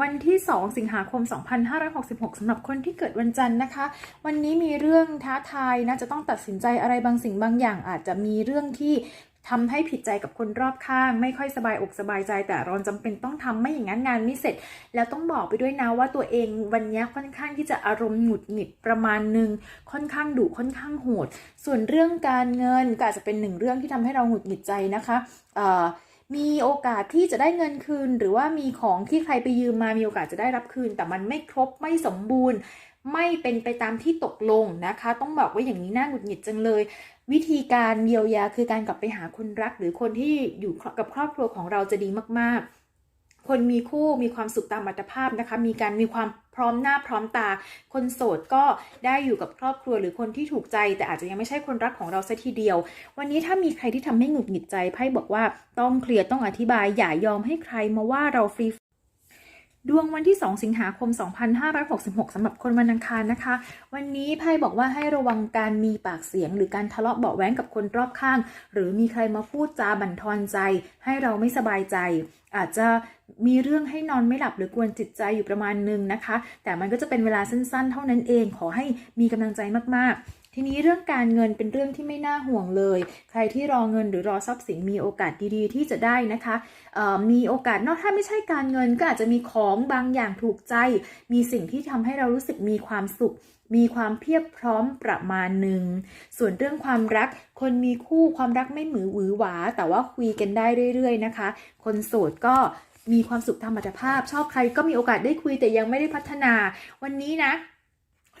วันที่ 2 สิงหาคม 2566สำหรับคนที่เกิดวันจันทร์นะคะ วันนี้มีเรื่องท้าทายนะ จะต้องตัดสินใจอะไรบางสิ่งบางอย่าง อาจจะมีเรื่องที่ทำให้ผิดใจกับคนรอบข้าง ไม่ค่อยสบายอกสบายใจ แต่เราจำเป็นต้องทำไม่อย่างนั้นงานไม่เสร็จ แล้วต้องบอกไปด้วยนะว่าตัวเองวันนี้ค่อนข้างที่จะอารมณ์หงุดหงิดประมาณหนึ่งค่อนข้างดุค่อนข้างโหด ส่วนเรื่องการเงินก็อาจจะเป็นหนึ่งเรื่องที่ทำให้เราหงุดหงิดใจนะคะเอ่อ มีโอกาสที่จะได้เงินคืน หรือว่ามีของที่ใครไปยืมมามีโอกาสจะได้รับคืน แต่มันไม่ครบไม่สมบูรณ์ ไม่เป็นไปตามที่ตกลงนะคะ ต้องบอกว่าอย่างนี้น่าหงุดหงิดจังเลย วิธีการเยียวยาคือการกลับไปหาคนรัก หรือคนที่อยู่กับครอบครัวของเราจะดีมากๆ คนมีคู่มีความสุขตามอัตภาพนะคะ มีการมีความ พร้อมหน้าพร้อมตา คนโสดก็ได้อยู่กับครอบครัวหรือคนที่ถูกใจ แต่อาจจะยังไม่ใช่คนรักของเราซะทีเดียว วันนี้ถ้ามีใครที่ทำให้หงุดหงิดใจไพ่บอกว่าต้องเคลียร์ต้องอธิบายอย่ายอมให้ใครมาว่าเราฟรี ดวงวันที่ 2 สิงหาคม 2566สำหรับคนวันอังคารนะคะ วันนี้ไพ่บอกว่าให้ระวังการมีปากเสียง หรือการทะเลาะเบาแว้งกับคนรอบข้าง หรือมีใครมาพูดจาบั่นทอนใจ ให้เราไม่สบายใจ อาจจะมีเรื่องให้นอนไม่หลับหรือกวนจิตใจอยู่ประมาณหนึงนะคะ แต่มันก็จะเป็นเวลาสั้นๆ เท่านั้นเอง ขอให้มีกำลังใจมากๆ ทีนี้เรื่องการเงินเป็นเรื่องที่ไม่น่าห่วงเลย ใครที่รอเงินหรือรอทรัพย์สินมีโอกาสดีๆ ที่จะได้นะคะมีโอกาสนอกถ้าไม่ใช่การเงินก็อาจจะมีของบางอย่างถูกใจ มีสิ่งที่ทำให้เรารู้สึกมีความสุข มีความเพียบพร้อมประมาณหนึ่ง ส่วนเรื่องความรัก คนมีคู่ความรักไม่หมือหวือหวา แต่ว่าคุยกันได้เรื่อยๆนะคะ คนโสดก็มีความสุขธรรมชภาพ ชอบใครก็มีโอกาสได้คุยแต่ยังไม่ได้พัฒนา วันนี้นะ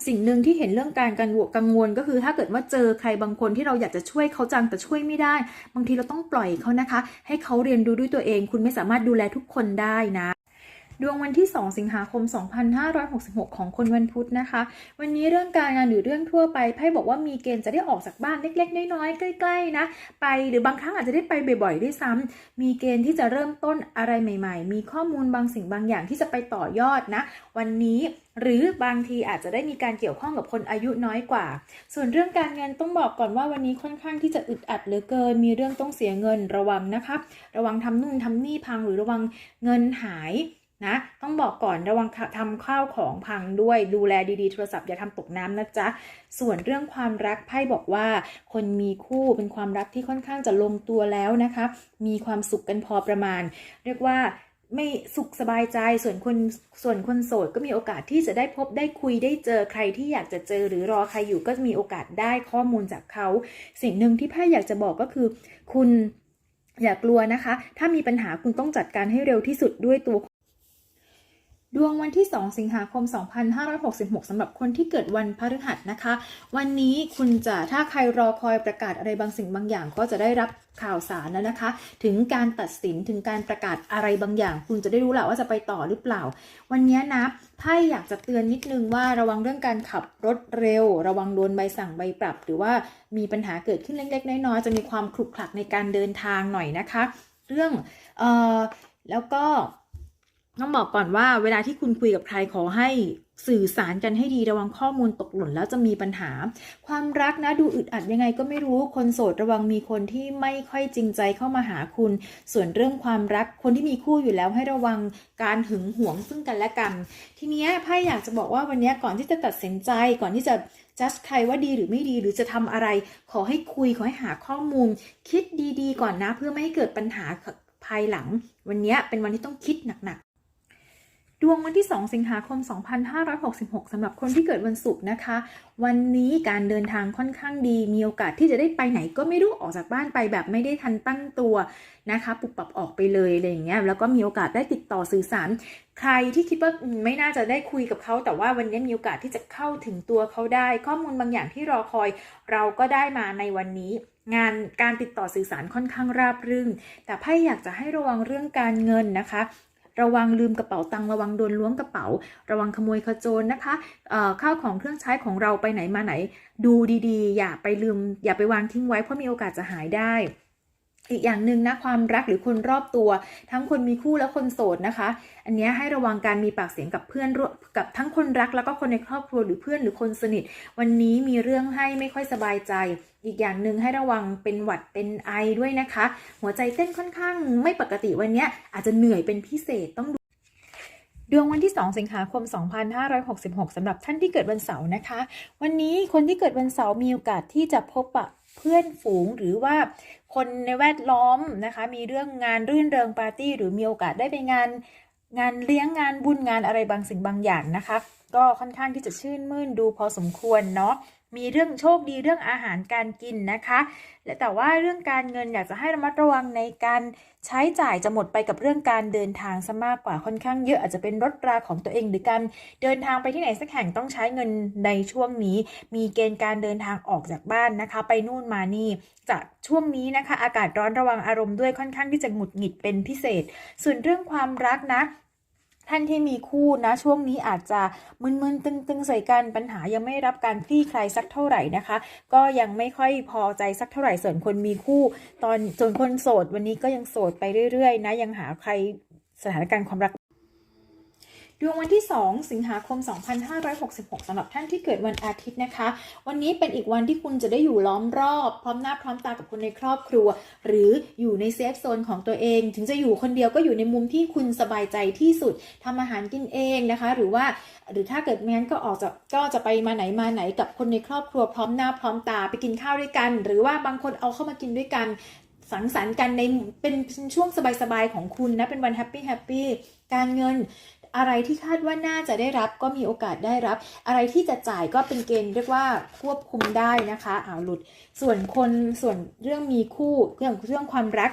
สิ่งหนึ่งที่เห็นเรื่องการกังวลกังวลก็คือ ถ้าเกิดว่าเจอใครบางคนที่เราอยากจะช่วยเขาจังแต่ช่วยไม่ได้ บางทีเราต้องปล่อยเขานะคะ ให้เขาเรียนรู้ด้วยตัวเอง คุณไม่สามารถดูแลทุกคนได้นะ ดวงวันที่ 2 สิงหาคม 2566 ของคนวันพุธนะคะ วันนี้เรื่องการงานหรือเรื่องทั่วไปไพ่บอกว่ามีเกณฑ์จะได้ออกจากบ้านเล็ก ๆ น้อยๆใกล้ๆนะ ไปหรือบางครั้งอาจจะได้ไปบ่อยๆด้วยซ้ำมีเกณฑ์ที่จะเริ่มต้นอะไรใหม่ ๆ มีข้อมูลบางสิ่งบางอย่างที่จะไปต่อยอดนะ วันนี้หรือบางทีอาจจะได้มีการเกี่ยวข้องกับคนอายุน้อยกว่า ส่วนเรื่องการเงินต้องบอกก่อนว่าวันนี้ค่อนข้างที่จะอึดอัดเหลือเกิน มีเรื่องต้องเสียเงินระวังนะคะ ระวังทำนู่นทำนี่พังหรือระวังเงินหาย นะต้องบอกก่อนระวังทำข้าวของพังด้วยดูแลดีๆโทรศัพท์อย่าทำตกน้ำนะจ๊ะส่วนเรื่องความรักไพ่บอกว่า คนมีคู่เป็นความรักที่ค่อนข้างจะลงตัวแล้วนะคะ มีความสุขกันพอประมาณ เรียกว่าไม่สุขสบายใจส่วนคนส่วนคนโสดก็มีโอกาสที่จะได้พบได้คุยได้เจอใครที่อยากจะเจอหรือรอใครอยู่ก็มีโอกาสได้ข้อมูลจากเขา สิ่งหนึ่งที่ไพ่อยากจะบอกก็คือ คุณอย่ากลัวนะคะ ถ้ามีปัญหาคุณต้องจัดการให้เร็วที่สุดด้วยตัว ดวงวันที่ 2 สิงหาคม 2566สำหรับคนที่เกิดวันพฤหัสนะคะ วันนี้คุณจะถ้าใครรอคอยประกาศอะไรบางสิ่งบางอย่าง ก็จะได้รับข่าวสารแล้วนะคะ ถึงการตัดสินถึงการประกาศอะไรบางอย่าง คุณจะได้รู้แหละว่าจะไปต่อหรือเปล่า วันนี้นะไพ่อยากจะเตือนนิดนึงว่าระวังเรื่องการขับรถเร็ว ระวังโดนใบสั่งใบปรับ หรือว่ามีปัญหาเกิดขึ้นเล็ก ๆ น้อยๆจะมีความขรุกขลักในการเดินทางหน่อยนะคะ เรื่องเอ่อแล้วก็ ต้องบอกก่อนว่าเวลาที่คุณคุยกับใครขอให้สื่อสารกันให้ดีระวังข้อมูลตกหล่นแล้วจะมีปัญหา ความรักนะดูอึดอัดยังไงก็ไม่รู้คนโสดระวังมีคนที่ไม่ค่อยจริงใจเข้ามาหาคุณ ส่วนเรื่องความรักคนที่มีคู่อยู่แล้วให้ระวังการหึงหวงซึ่งกันและกัน ทีเนี้ยไพ่อยากจะบอกว่าวันนี้ก่อนที่จะตัดสินใจก่อนที่จะจัดใครว่าดีหรือไม่ดีหรือจะทำอะไร ขอให้คุยขอให้หาข้อมูล คิดดีๆ ก่อนนะเพื่อไม่ให้เกิดปัญหาภายหลัง วันนี้เป็นวันที่ต้องคิดหนัก ดวงวันที่ 2 สิงหาคม 2566สำหรับคนที่เกิดวันศุกร์นะคะ วันนี้การเดินทางค่อนข้างดี มีโอกาสที่จะได้ไปไหนก็ไม่รู้ออกจากบ้านไปแบบไม่ได้ทันตั้งตัวนะคะปุบปับออกไปเลยอะไรอย่างเงี้ยแล้วก็มีโอกาสได้ติดต่อสื่อสาร ใครที่คิดว่าไม่น่าจะได้คุยกับเขา แต่ว่าวันนี้มีโอกาสที่จะเข้าถึงตัวเขาได้ ข้อมูลบางอย่างที่รอคอย เราก็ได้มาในวันนี้งานการติดต่อสื่อสารค่อนข้างราบรื่น แต่ไพ่อยากจะให้ระวังเรื่องการเงินนะคะ ระวังลืมกระเป๋าตังค์ระวังโดนล้วงกระเป๋า ระวังขโมยขโจรนะคะเอ่อข้าวของเครื่องใช้ของเราไปไหนมาไหน ดูดีๆ อย่าไปลืม อย่าไปวางทิ้งไว้เพราะมีโอกาสจะหายได้ อีกอย่างหนึ่งนะความรักหรือคนรอบตัว ทั้งคนมีคู่และคนโสดนะคะ อันนี้ให้ระวังการมีปากเสียงกับเพื่อนร่วมกับทั้งคนรักแล้วก็คนในครอบครัวหรือเพื่อนหรือคนสนิท วันนี้มีเรื่องให้ไม่ค่อยสบายใจ อีกอย่างหนึ่งให้ระวังเป็นหวัดเป็นไอด้วยนะคะ หัวใจเต้นค่อนข้างไม่ปกติวันนี้อาจจะเหนื่อยเป็นพิเศษต้องดวงวันที่ 2 สิงหาคม 2566สำหรับท่านที่เกิดวันเสาร์นะคะ วันนี้คนที่เกิดวันเสาร์มีโอกาสที่จะพบปะ เพื่อนฝูงหรือว่าคนในแวดล้อมนะคะ มีเรื่องงานรื่นเริงปาร์ตี้ หรือมีโอกาสได้ไปงานงานเลี้ยงงานบุญงานอะไรบางสิ่งบางอย่างนะคะ ก็ค่อนข้างที่จะชื่นมื่นดูพอสมควรเนาะ มีเรื่องโชคดีเรื่องอาหารการกินนะคะและแต่ว่าเรื่องการเงินอยากจะให้ระมัดระวังในการใช้จ่ายจะหมดไปกับเรื่องการเดินทางซะมากกว่าค่อนข้างเยอะอาจจะเป็นรถราของตัวเองหรือการเดินทางไปที่ไหนสักแห่งต้องใช้เงินในช่วงนี้ มีเกณฑ์การเดินทางออกจากบ้านนะคะ ไปนู่นมานี่จากช่วงนี้นะคะ อากาศร้อนระวังอารมณ์ด้วยค่อนข้างที่จะหงุดหงิดเป็นพิเศษ ส่วนเรื่องความรักนะ ท่านที่มีคู่นะช่วงนี้อาจจะมึนๆตึงๆใส่กันปัญหายังไม่รับการคลี่คลายสักเท่าไหร่นะคะ ก็ยังไม่ค่อยพอใจสักเท่าไหร่ส่วนคนมีคู่ ตอนส่วนคนโสดวันนี้ก็ยังโสดไปเรื่อยๆ นะยังหาใครสถานการณ์ความรัก ดวงวันที่ 2 สิงหาคม 2566สำหรับท่านที่เกิดวันอาทิตย์นะคะ วันนี้เป็นอีกวันที่คุณจะได้อยู่ล้อมรอบ พร้อมหน้าพร้อมตากับคนในครอบครัว หรืออยู่ในเซฟโซนของตัวเอง ถึงจะอยู่คนเดียวก็อยู่ในมุมที่คุณสบายใจที่สุดทำอาหารกินเองนะคะ หรือว่าหรือถ้าเกิดไม่งั้นก็ออกจากก็จะไปมาไหนมาไหนกับคนในครอบครัวพร้อมหน้าพร้อมตาไปกินข้าวด้วยกัน หรือว่าบางคนเอาเข้ามากินด้วยกันสังสรรค์กันในเป็นช่วงสบายๆของคุณนะ เป็นวันแฮปปี้แฮปปี้การเงิน อะไรที่คาดว่าน่าจะได้รับก็มีโอกาสได้รับ อะไรที่จะจ่ายก็เป็นเกณฑ์เรียกว่าควบคุมได้นะคะอ่าวหลุด ส่วนคนส่วนเรื่องมีคู่เรื่องเรื่องความรัก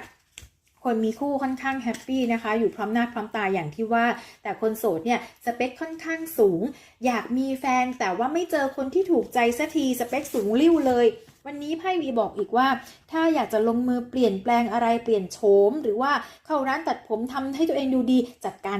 คนมีคู่ค่อนข้างแฮปปี้นะคะ อยู่พร้อมหน้าพร้อมตาอย่างที่ว่า แต่คนโสดเนี่ยสเปคค่อนข้างสูง อยากมีแฟนแต่ว่าไม่เจอคนที่ถูกใจสักทีสเปคสูงริ้วเลย วันนี้ไพ่วีบอกอีกว่า ถ้าอยากจะลงมือเปลี่ยนแปลงอะไรเปลี่ยนโฉม หรือว่าเข้าร้านตัดผมทำให้ตัวเองดูดีจัดการ